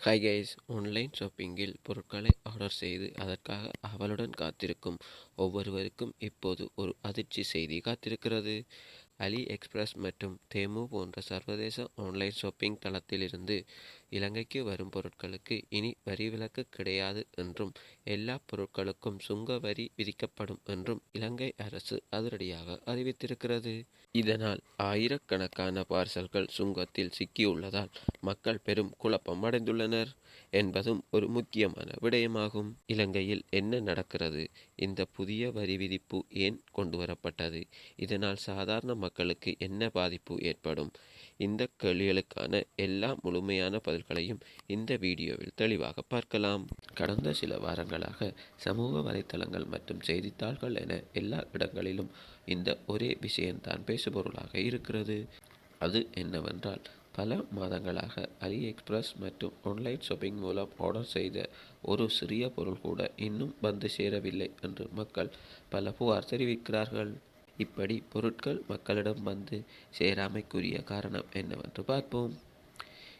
Hi guys online ஷாப்பிங்கில் பொருட்களை order செய்து அதற்காக அவளுடன் காத்திருக்கும் ஒவ்வொருவருக்கும் இப்போது ஒரு அதிர்ச்சி செய்தி காத்திருக்கிறது. அலி எக்ஸ்பிரஸ் மற்றும் தேமு போன்ற சர்வதேச ஆன்லைன் ஷாப்பிங் தளத்திலிருந்து இலங்கைக்கு வரும் பொருட்களுக்கு இனி வரி விலக்கு கிடையாது என்றும் எல்லா பொருட்களுக்கும் சுங்க வரி விதிக்கப்படும் என்றும் இலங்கை அரசு அதிரடியாக அறிவித்திருக்கிறது. இதனால் ஆயிரக்கணக்கான பார்சல்கள் சுங்கத்தில் சிக்கியுள்ளதால் மக்கள் பெரும் குழப்பம் அடைந்துள்ளனர் என்பதும் ஒரு முக்கியமான விடயமாகும். இலங்கையில் என்ன நடக்கிறது? இந்த புதிய வரி விதிப்பு ஏன் கொண்டு வரப்பட்டது இதனால் சாதாரண மக்களுக்கு என்ன பாதிப்பு ஏற்படும்? இந்த கேள்விகளுக்கான எல்லா முழுமையான பதில்களையும் இந்த வீடியோவில் தெளிவாக பார்க்கலாம். கடந்த சில வாரங்களாக சமூக வலைத்தளங்கள் மற்றும் செய்தித்தாள்கள் என எல்லா இடங்களிலும் இந்த ஒரே விஷயம்தான் பேசுபொருளாக இருக்கிறது. அது என்னவென்றால் பல மாதங்களாக அலி எக்ஸ்பிரஸ் மற்றும் ஆன்லைன் ஷாப்பிங் மூலம் ஆர்டர் செய்த ஒரு சிறிய பொருள் கூட இன்னும் வந்து சேரவில்லை என்று மக்கள் பல புகார் தெரிவிக்கிறார்கள். இப்படி பொருட்கள் மக்களிடம் வந்து சேராமைக்குரிய காரணம் என்னவென்று பார்ப்போம்.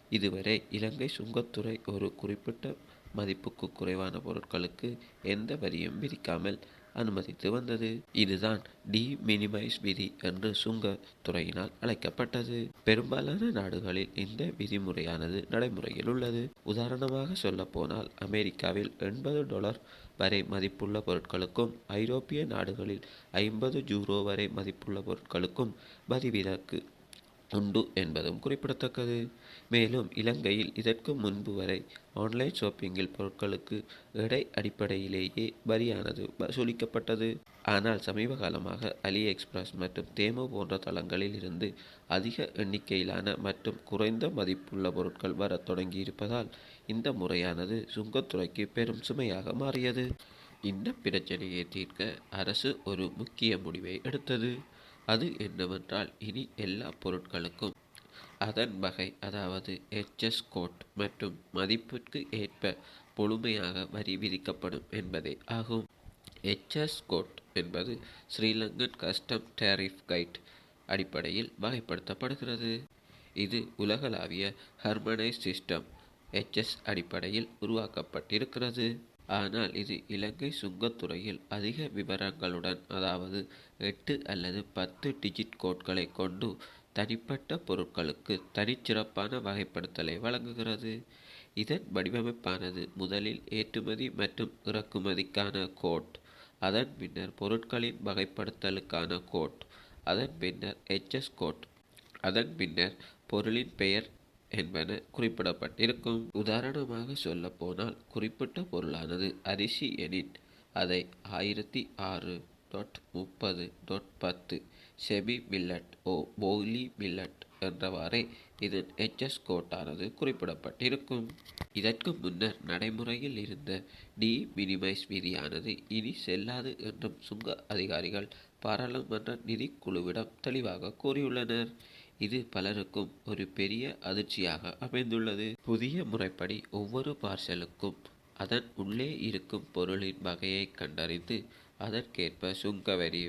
இதுவரை இலங்கை சுங்கத்துறை ஒரு குறிப்பிட்ட மதிப்புக்கு குறைவான பொருட்களுக்கு எந்த வரியும் விதிக்காமல் அனுமதித்து வந்தது. இதுதான் டி மினிமைஸ் விதி என்று சுங்கத்துறையினால் அழைக்கப்பட்டது. பெரும்பாலான நாடுகளில் இந்த விதிமுறையானது நடைமுறையில் உள்ளது. உதாரணமாக சொல்லப்போனால் அமெரிக்காவில் எண்பது டாலர் வரை மதிப்புள்ள பொருட்களுக்கும் ஐரோப்பிய நாடுகளில் ஐம்பது ஜூரோ வரை மதிப்புள்ள பொருட்களுக்கும் வரி விலக்கு உண்டு என்பதும் குறிப்பிடத்தக்கது. மேலும் இலங்கையில் இதற்கு முன்பு வரை ஆன்லைன் ஷாப்பிங்கில் பொருட்களுக்கு எடை அடிப்படையிலேயே வரியானது வசூலிக்கப்பட்டது. ஆனால் சமீப காலமாக அலி எக்ஸ்பிரஸ் மற்றும் தேமு போன்ற தளங்களில் இருந்து அதிக எண்ணிக்கையிலான மற்றும் குறைந்த மதிப்புள்ள பொருட்கள் வரத் தொடங்கியிருப்பதால் இந்த முறையானது சுங்கத்துறைக்கு பெரும் சுமையாக மாறியது. இந்த பிரச்சனையை தீர்க்க அரசு ஒரு முக்கிய முடிவை எடுத்தது. அது என்னவென்றால் இனி எல்லா பொருட்களுக்கும் அதன் வகை அதாவது எச்எஸ் கோட் மற்றும் மதிப்பிற்கு ஏற்ப முழுமையாக வரி விதிக்கப்படும் என்பதே ஆகும். எச்எஸ் கோட் என்பது ஸ்ரீலங்கன் கஸ்டம் டேரிஃப் கைட் அடிப்படையில் வகைப்படுத்தப்படுகிறது. இது உலகளாவிய ஹர்மனைஸ் சிஸ்டம் எச்எஸ் அடிப்படையில் உருவாக்கப்பட்டிருக்கிறது. ஆனால் இது இலங்கை சுங்கத்துறையில் அதிக விவரங்களுடன் அதாவது எட்டு அல்லது பத்து டிஜிட் கோட்களை கொண்டு தனிப்பட்ட பொருட்களுக்கு தனிச்சிறப்பான வகைப்படுத்தலை வழங்குகிறது. இதன் வடிவமைப்பானது முதலில் ஏற்றுமதி மற்றும் இறக்குமதிக்கான கோட் அதன் பின்னர் பொருட்களின் வகைப்படுத்தலுக்கான கோட் அதன் பின்னர் எச்எஸ் கோட் அதன் பின்னர் பொருளின் பெயர் என்பன குறிப்பிடப்பட்டிருக்கும். உதாரணமாக சொல்லப்போனால் குறிப்பிட்ட பொருளானது அரிசி எனின் அதை ஆயிரத்தி ஆறு டாட் முப்பது டாட் பத்து செபி மில்லட் ஓ போலி மில்லட் என்றவாறே இதன் எச்எஸ் கோட்டானது குறிப்பிடப்பட்டிருக்கும். இதற்கு முன்னர் நடைமுறையில் இருந்த டி மினிமைஸ் விதியானது இனி செல்லாது என்றும் சுங்க அதிகாரிகள் பாராளுமன்ற நிதிக்குழுவிடம் தெளிவாக கூறியுள்ளனர். இது பலருக்கும் ஒரு பெரிய அதிர்ச்சியாக அமைந்துள்ளது. புதிய முறைப்படி ஒவ்வொரு பார்சலுக்கும் அதன் உள்ளே இருக்கும் பொருளின் வகையை கண்டறிந்து அதற்கேற்ப சுங்க வரி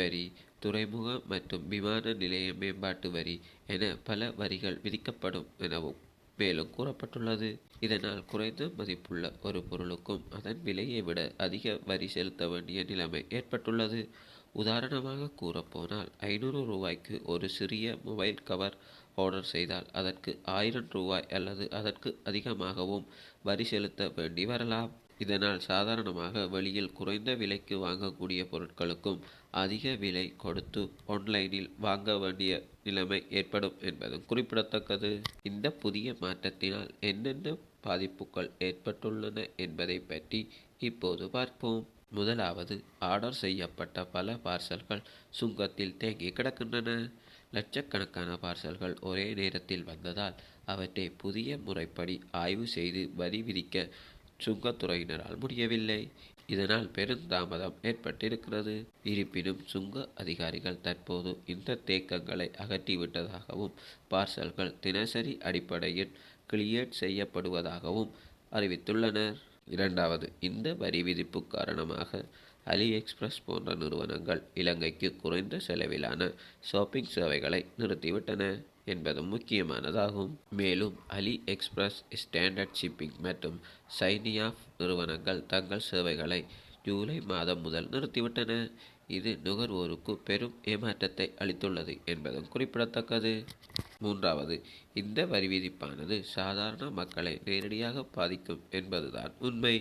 வரி துறைமுக மற்றும் விமான நிலைய மேம்பாட்டு வரி என பல வரிகள் விதிக்கப்படும் எனவும் மேலும் கூறப்பட்டுள்ளது. இதனால் குறைந்த மதிப்புள்ள ஒரு பொருளுக்கும் அதன் விலையை விட அதிக வரி செலுத்த வேண்டிய நிலைமை ஏற்பட்டுள்ளது. உதாரணமாக கூறப்போனால் ஐநூறு ரூபாய்க்கு ஒரு சிறிய மொபைல் கவர் ஆர்டர் செய்தால் அதற்கு ஆயிரம் ரூபாய் அல்லது அதற்கு அதிகமாகவும் வரி செலுத்த வேண்டி வரலாம். இதனால் சாதாரணமாக வெளியில் குறைந்த விலைக்கு வாங்கக்கூடிய பொருட்களுக்கும் அதிக விலை கொடுத்து ஆன்லைனில் வாங்க வேண்டிய நிலைமை ஏற்படும் என்பதும் குறிப்பிடத்தக்கது. இந்த புதிய மாற்றத்தினால் என்னென்ன பாதிப்புகள் ஏற்பட்டுள்ளன என்பதை பற்றி இப்போது பார்ப்போம். முதலாவது ஆர்டர் செய்யப்பட்ட பல பார்சல்கள் சுங்கத்தில் தேங்கி கிடக்கின்றன. லட்சக்கணக்கான பார்சல்கள் ஒரே நேரத்தில் வந்ததால் அவற்றை புதிய முறைப்படி ஆய்வு செய்து வரி விதிக்க சுங்கத்துறையினரால் முடியவில்லை. இதனால் பெருந்தாமதம் ஏற்பட்டிருக்கிறது. இருப்பினும் சுங்க அதிகாரிகள் தற்போது இந்த தேக்கங்களை அகற்றிவிட்டதாகவும் பார்சல்கள் தினசரி அடிப்படையில் கிளியர் செய்யப்படுவதாகவும் அறிவித்துள்ளனர். இரண்டாவது இந்த வரி விதிப்பு காரணமாக அலி எக்ஸ்பிரஸ் போன்ற நிறுவனங்கள் இலங்கைக்கு குறைந்த செலவிலான ஷாப்பிங் சேவைகளை நிறுத்திவிட்டன என்பதும் முக்கியமானதாகும். மேலும் அலி எக்ஸ்பிரஸ் ஸ்டாண்டர்ட் ஷிப்பிங் மற்றும் சைனியாஃப் நிறுவனங்கள் தங்கள் சேவைகளை ஜூலை மாதம் முதல் நிறுத்திவிட்டன. இது நுகர்வோருக்கு பெரும் ஏமாற்றத்தை அளித்துள்ளது என்பதும் குறிப்பிடத்தக்கது. மூன்றாவது இந்த வரி விதிப்பானது சாதாரண மக்களை நேரடியாக பாதிக்கும் என்பதுதான் உண்மை.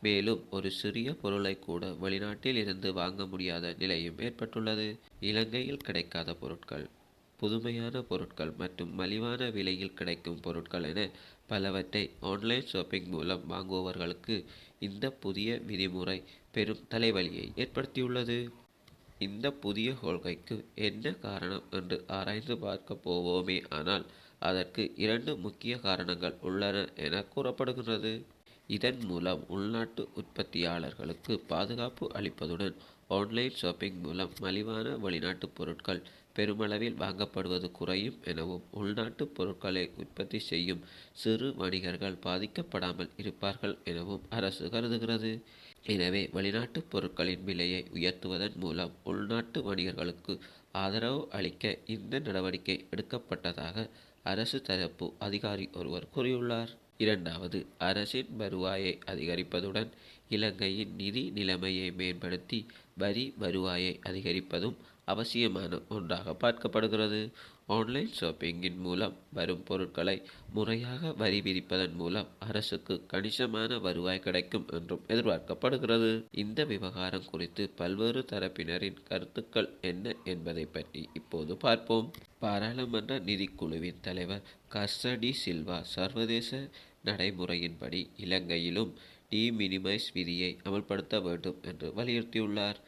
மேலும் ஒரு சிறிய பொருளை கூட வெளிநாட்டில் இருந்து வாங்க முடியாத நிலையும் ஏற்பட்டுள்ளது. இலங்கையில் கிடைக்காத பொருட்கள் புதுமையான பொருட்கள் மற்றும் மலிவான விலையில் கிடைக்கும் பொருட்கள் என பலவற்றை ஆன்லைன் ஷாப்பிங் மூலம் வாங்குபவர்களுக்கு இந்த புதிய விதிமுறை பெரும் தலைவலியை ஏற்படுத்தியுள்ளது. இந்த புதிய கொள்கைக்கு என்ன காரணம் என்று ஆராய்ந்து பார்க்க போவோமே ஆனால் அதற்கு இரண்டு முக்கிய காரணங்கள் உள்ளன என கூறப்படுகிறது இதன் மூலம் உள்நாட்டு உற்பத்தியாளர்களுக்கு பாதுகாப்பு அளிப்பதுடன் ஆன்லைன் ஷாப்பிங் மூலம் மலிவான வெளிநாட்டு பொருட்கள் பெருமளவில் வாங்கப்படுவது குறையும் எனவும் உள்நாட்டு பொருட்களை உற்பத்தி செய்யும் சிறு வணிகர்கள் பாதிக்கப்படாமல் இருப்பார்கள் எனவும் அரசு கருதுகிறது. எனவே வெளிநாட்டு பொருட்களின் விலையை உயர்த்துவதன் மூலம் உள்நாட்டு வணிகர்களுக்கு ஆதரவு அளிக்க இந்த நடவடிக்கை எடுக்கப்பட்டதாக அரசு தரப்பு அதிகாரி ஒருவர் கூறியுள்ளார். இரண்டாவது அரசின் வருவாயை அதிகரிப்பதுடன் இலங்கையின் நிதி நிலைமையை மேம்படுத்தி வரி வருவாயை அதிகரிப்பதும் அவசியமான ஒன்றாக பார்க்கப்படுகிறது. ஆன்லைன் ஷாப்பிங்கின் மூலம் வரும் பொருட்களை முறையாக வரி விதிப்பதன் மூலம் அரசுக்கு கணிசமான வருவாய் கிடைக்கும் என்றும் எதிர்பார்க்கப்படுகிறது. இந்த விவகாரம் குறித்து பல்வேறு தரப்பினரின் கருத்துக்கள் என்ன என்பதை பற்றி இப்போது பார்ப்போம். பாராளுமன்ற நிதிக்குழுவின் தலைவர் கர்சடி சில்வா சர்வதேச நடைமுறையின்படி இலங்கையிலும் டி மினிமைஸ் விதியை அமல்படுத்த வேண்டும் என்று வலியுறுத்தியுள்ளார்.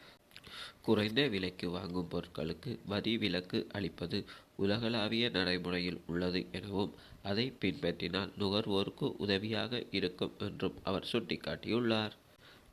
குறைந்த விலைக்கு வாங்கும் பொருட்களுக்கு வரி விலக்கு அளிப்பது உலகளாவிய நடைமுறையில் உள்ளது எனவும் அதை பின்பற்றினால் நுகர்வோருக்கு உதவியாக இருக்கும் என்றும் அவர் சுட்டிக்காட்டியுள்ளார்.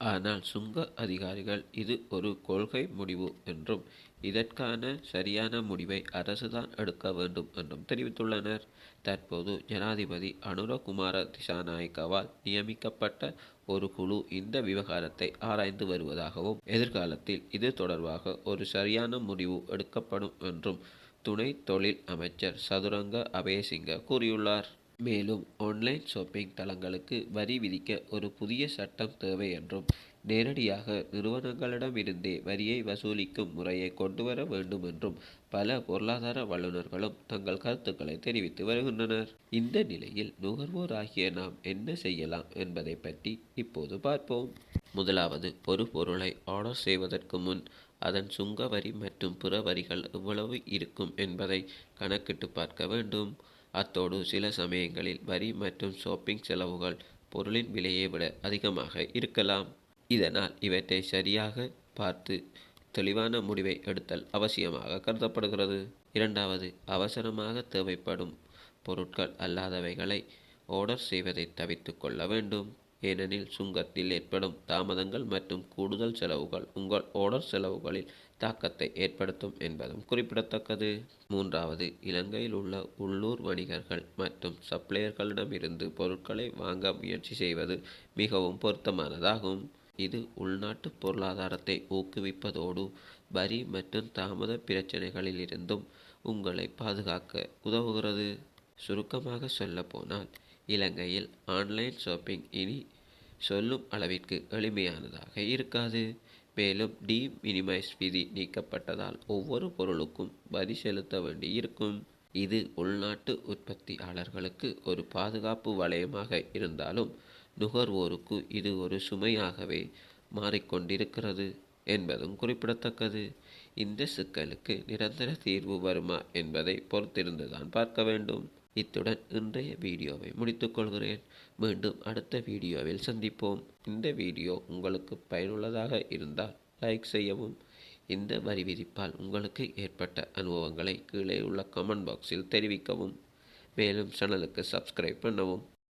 ஆனால் சுங்க அதிகாரிகள் இது ஒரு கொள்கை முடிவு என்றும் இதற்கான சரியான முடிவை அரசுதான் எடுக்க வேண்டும் என்றும் தெரிவித்துள்ளனர். தற்போது ஜனாதிபதி அனுரகுமார திசாநாயக்கவால் நியமிக்கப்பட்ட ஒரு குழு இந்த விவகாரத்தை ஆராய்ந்து வருவதாகவும் எதிர்காலத்தில் இது தொடர்பாக ஒரு சரியான முடிவு எடுக்கப்படும் என்றும் துணை தொழில் அமைச்சர் சதுரங்க அபயசிங்க கூறியுள்ளார். மேலும் ஆன்லைன் ஷாப்பிங் தளங்களுக்கு வரி விதிக்க ஒரு புதிய சட்டம் தேவை என்றும் நேரடியாக நிறுவனங்களிடமிருந்தே வரியை வசூலிக்கும் முறையை கொண்டுவர வேண்டும் என்றும் பல பொருளாதார வல்லுநர்களும் தங்கள் கருத்துக்களை தெரிவித்து வருகின்றனர். இந்த நிலையில் நுகர்வோர் ஆகிய நாம் என்ன செய்யலாம் என்பதை பற்றி இப்போது பார்ப்போம். முதலாவது ஒரு பொருளை ஆர்டர் செய்வதற்கு முன் அதன் சுங்க வரி மற்றும் பிற வரிகள் எவ்வளவு இருக்கும் என்பதை கணக்கிட்டு பார்க்க வேண்டும். அத்தோடு சில சமயங்களில் வரி மற்றும் ஷாப்பிங் செலவுகள் பொருளின் விலையை விட அதிகமாக இருக்கலாம். இதனால் இவற்றை சரியாக பார்த்து தெளிவான முடிவை எடுத்தல் அவசியமாக கருதப்படுகிறது. இரண்டாவது அவசரமாக தேவைப்படும் பொருட்கள் அல்லாதவைகளை ஆர்டர் செய்வதை தவிர்த்து கொள்ள வேண்டும். ஏனெனில் சுங்கத்தில் ஏற்படும் தாமதங்கள் மற்றும் கூடுதல் செலவுகள் உங்கள் ஆர்டர் செலவுகளில் தாக்கத்தை ஏற்படுத்தும் என்பதும் குறிப்பிடத்தக்கது. மூன்றாவது இலங்கையில் உள்ள உள்ளூர் வணிகர்கள் மற்றும் சப்ளையர்களிடமிருந்து பொருட்களை வாங்க முயற்சி செய்வது மிகவும் பொருத்தமானதாகும். இது உள்நாட்டு பொருளாதாரத்தை ஊக்குவிப்பதோடு வரி மற்றும் தாமத பிரச்சனைகளிலிருந்தும் உங்களை பாதுகாக்க உதவுகிறது. சுருக்கமாக சொல்லப்போனால் இலங்கையில் ஆன்லைன் ஷாப்பிங் இனி சொல்லும் அளவிற்கு எளிமையானதாக இருக்காது. மேலும் டி மினிமைஸ் விதி நீக்கப்பட்டதால் ஒவ்வொரு பொருளுக்கும் வரி செலுத்த வேண்டி இருக்கும் இது உள்நாட்டு உற்பத்தியாளர்களுக்கு ஒரு பாதுகாப்பு வளையமாக இருந்தாலும் நுகர்வோருக்கு இது ஒரு சுமையாகவே மாறிக்கொண்டிருக்கிறது என்பதும் குறிப்பிடத்தக்கது. இந்த சிக்கலுக்கு நிரந்தர தீர்வு வருமா என்பதை பொறுத்திருந்துதான் பார்க்க வேண்டும். இத்துடன் இன்றைய வீடியோவை முடித்துக்கொள்கிறேன் மீண்டும் அடுத்த வீடியோவில் சந்திப்போம். இந்த வீடியோ உங்களுக்கு பயனுள்ளதாக இருந்தால் லைக் செய்யவும். இந்த வரி விதிப்பால் உங்களுக்கு ஏற்பட்ட அனுபவங்களை கீழே உள்ள கமெண்ட் பாக்ஸில் தெரிவிக்கவும். மேலும் சேனலுக்கு சப்ஸ்கிரைப் பண்ணவும்.